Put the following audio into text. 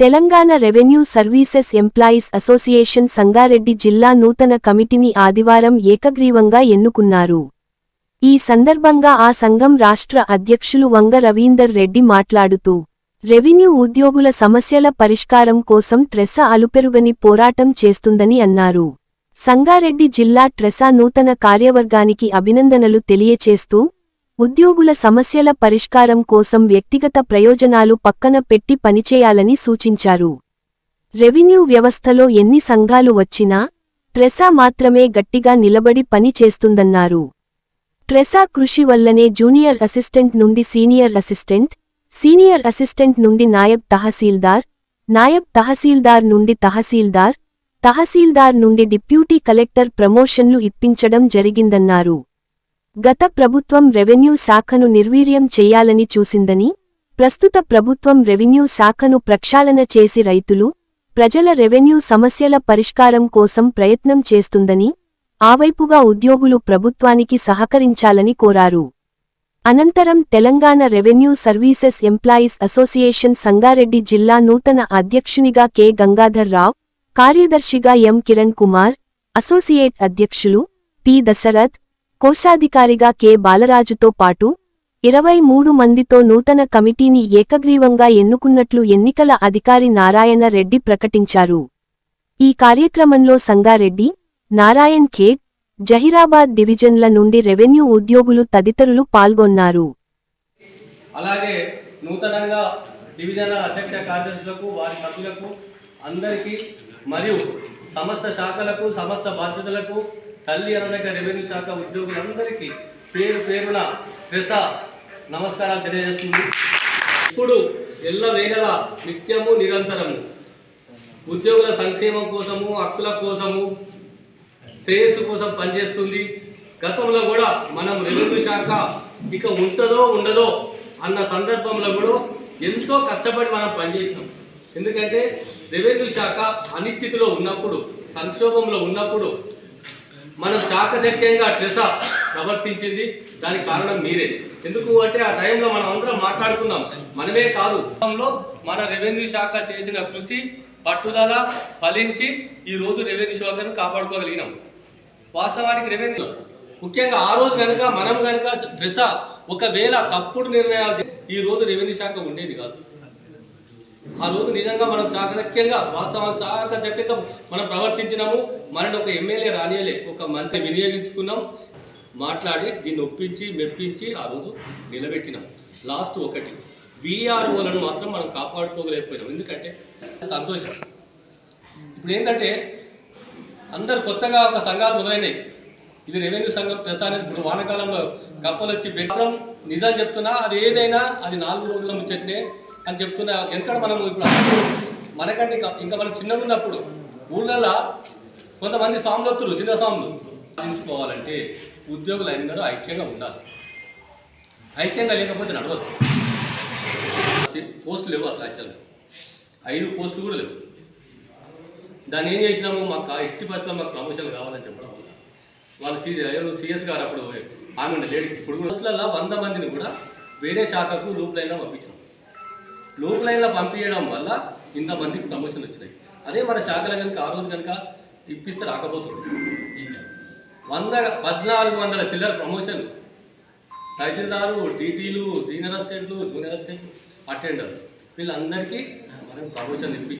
Telangana revenue services employees association Sangareddy జిల్లా నూతన కమిటీని ఆదివారం ఏకగ్రీవంగా ఎన్నుకున్నారు. ఈ సందర్భంగా ఆ సంఘం రాష్ట్ర అధ్యక్షులు వంగ రవీందర్ రెడ్డి మాట్లాడుతూ రెవెన్యూ ఉద్యోగుల సమస్యల పరిష్కారం కోసం ట్రెస అలుపెరుగని పోరాటం చేస్తుందని అన్నారు. సంగారెడ్డి జిల్లా ట్రెసా నూతన కార్యవర్గానికి అభినందనలు తెలియచేస్తూ ఉద్యోగుల సమస్యల పరిష్కారం కోసం వ్యక్తిగత ప్రయోజనాలు పక్కన పెట్టి పనిచేయాలని సూచించారు. రెవెన్యూ వ్యవస్థలో ఎన్ని సంఘాలు వచ్చినా ట్రెసా మాత్రమే గట్టిగా నిలబడి పని చేస్తుందన్నారు. ట్రెసా కృషి వల్లనే జూనియర్ అసిస్టెంట్ నుండి సీనియర్ అసిస్టెంట్ సీనియర్ అసిస్టెంట్ నుండి నాయబ్ తహసీల్దార్ నాయబ్ తహసీల్దార్ నుండి తహసీల్దార్ తహసీల్దార్ నుండి డిప్యూటీ కలెక్టర్ ప్రమోషన్లు ఇప్పించడం జరిగిందన్నారు. గత ప్రభుత్వం రెవెన్యూ శాఖను నిర్వీర్యం చేయాలని చూసిందని ప్రస్తుత ప్రభుత్వం రెవెన్యూ శాఖను ప్రక్షాళన చేసి రైతులు ప్రజల రెవెన్యూ సమస్యల పరిష్కారం కోసం ప్రయత్నం చేస్తుందని ఆవైపుగా ఉద్యోగులు ప్రభుత్వానికి సహకరించాలని కోరారు. అనంతరం Telangana revenue services employees association Sangareddy జిల్లా నూతన అధ్యక్షునిగా కె. గంగాధర్ రావ్ కార్యదర్శిగా ఎం. కిరణ్ కుమార్ అసోసియేట్ అధ్యక్షులు పి. దశరథ్ కోశాధికారిగా కె. బాలరాజుతో పాటు ఇరవై మూడు మందితో నూతన కమిటీని ఏకగ్రీవంగా ఎన్నుకున్నట్లు ఎన్నికల అధికారి నారాయణ రెడ్డి ప్రకటించారు. ఈ కార్యక్రమంలో సంగారెడ్డి నారాయణ్ ఖేడ్ జహీరాబాద్ డివిజన్ల నుండి రెవెన్యూ ఉద్యోగులు తదితరులు పాల్గొన్నారు. అలాగే నూతనంగా డివిజనల్ అధ్యక్ష కార్యదర్శులకు వారి సభ్యులకు అందరికీ మరియు సమస్త శాఖలకు సమస్త బాధ్యతలకు తల్లి అనదగ్గ రెవెన్యూ శాఖ ఉద్యోగులందరికీ పేరు పేరున ప్రెస నమస్కారాలు తెలియజేస్తుంది. ఇప్పుడు ఎల్లవేళలా నిత్యము నిరంతరము. ఉద్యోగుల సంక్షేమం కోసము హక్కుల కోసము శ్రేయస్సు కోసం పనిచేస్తుంది. గతంలో కూడా మనం రెవెన్యూ శాఖ ఇక ఉంటుందో ఉండదో అన్న సందర్భంలో కూడా ఎంతో కష్టపడి మనం పనిచేసినాం. ఎందుకంటే రెవెన్యూ శాఖ అనిశ్చితిలో ఉన్నప్పుడు సంక్షోభంలో ఉన్నప్పుడు మనం చాకచక్యంగా ట్రెస ప్రవర్తించింది దానికి కారణం మీరే. ఎందుకు అంటే ఆ టైంలో మనం అందరం మాట్లాడుకున్నాం. మనమే కాదు. మన రెవెన్యూ శాఖ చేసిన కృషి పట్టుదల ఫలించి ఈ రోజు రెవెన్యూ శాఖను కాపాడుకోగలిగినాం. వాస్తవానికి రెవెన్యూ ముఖ్యంగా ఆ రోజు కనుక మనం కనుక డ్రెస ఒకవేళ తప్పుడు నిర్ణయాలు ఈ రోజు రెవెన్యూ శాఖ ఉండేది కాదు. ఆ రోజు నిజంగా మనం చాకచక్యంగా వాస్తవాలు చాకచక్యంగా మనం ప్రవర్తించినాము. మనని ఒక ఎమ్మెల్యే రానియలే ఒక మంత్రి వినియోగించుకున్నాం. మాట్లాడి దీన్ని ఒప్పించి మెప్పించి ఆ రోజు నిలబెట్టినాం. లాస్ట్ ఒకటి. విఆర్ఓలను మాత్రం మనం కాపాడుకోగలేకపోయినాం ఎందుకంటే సంతోషం. ఇప్పుడు ఏంటంటే అందరు కొత్తగా ఒక సంఘాలు మొదలైనాయి. ఇది రెవెన్యూ సంఘం ప్రసారం. ఇప్పుడు వానాకాలంలో కప్పలు వచ్చి బెట్టడం నిజం చెప్తున్నా అది ఏదైనా అది నాలుగు రోజుల ముచ్చట్నే అని చెప్తున్నా ఎందుకంటే మనం ఇప్పుడు మనకంటే ఇంకా ఇంకా మనం చిన్నగా ఉన్నప్పుడు ఊళ్ళల్లో కొంతమంది సాంగత్తులు చిన్న సాములు సాధించుకోవాలంటే ఉద్యోగులు అందరూ ఐక్యంగా ఉండాలి. ఐక్యంగా లేకపోతే నడవద్దు పోస్టులు లేవు అసలు యాక్చువల్గా ఐదు పోస్టులు కూడా లేవు. దాన్ని ఏం చేసినాము? మాకు ఎట్టి పరిస్థితుల్లో మాకు ప్రమోషన్ కావాలని చెప్పడం వల్ల. వాళ్ళు సీ సీఎస్ గారు అప్పుడు ఆమె ఉండే లేడీ ఇప్పుడు కూడా పోస్టులలో వంద మందిని కూడా వేరే శాఖకు రూపులైనా లైన్లో పంపించినాం. లూప్ లైన్లో పంపించడం వల్ల ఇంతమందికి ప్రమోషన్ వచ్చినాయి. అదే మన శాఖలో కనుక ఆ రోజు కనుక ఇప్పిస్తే రాకపోతుంది. వంద పద్నాలుగు వందల చిల్లర ప్రమోషన్. తహసీల్దారు డీటీలు సీనియర్ అసిస్టెంట్లు జూనియర్ అసిస్టెంట్లు అటెండర్ వీళ్ళందరికీ మనం ప్రమోషన్ ఇప్పి